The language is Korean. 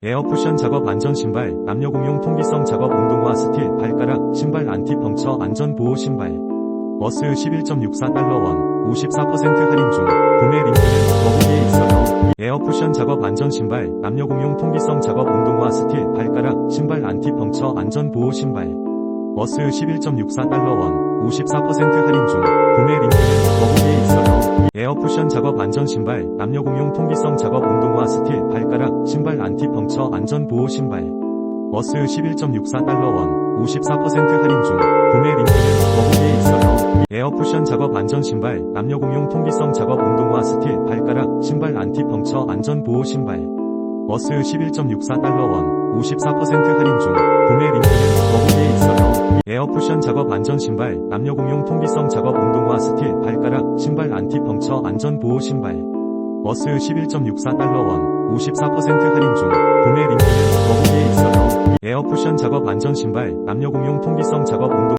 에어쿠션 작업 안전 신발, 남녀 공용 통기성 작업 운동화 스틸, 발가락, 신발 안티 펑처 안전 보호 신발. 어스 11.64달러원, 54% 할인 중, 구매 링크는 더보기에 있어요. 에어쿠션 작업 안전 신발, 남녀 공용 통기성 작업 운동화 스틸, 발가락, 신발 안티 펑처 안전 보호 신발. 어스 11.64달러원, 54% 할인 중, 구매 링크는 더보기에 있어요. 에어쿠션 작업 안전 신발, 남녀 공용 통기성 작업 운동화 스틸, 발가락, 신발 안티 펑처 안전 보호 신발. 어스 11.64달러원, 54% 할인 중, 구매 링크는 더보기에 있어요. 에어쿠션 작업 안전 신발, 남녀 공용 통기성 작업 운동화 스틸, 발가락, 신발 안티 펑처 안전 보호 신발. 어스 11.64달러원, 54% 할인 중, 구매 링크는 더보기에 있어요. 에어쿠션 작업 안전 신발, 남녀 공용 통기성 작업 운동화 스틸, 발가락, 신발 안티 펑처 안전 보호 신발. 어스 11.64달러원, 54% 할인 중, 구매 링크는 더보기에 있어요. 에어쿠션 작업 안전 신발, 남녀 공용 통기성 작업 운동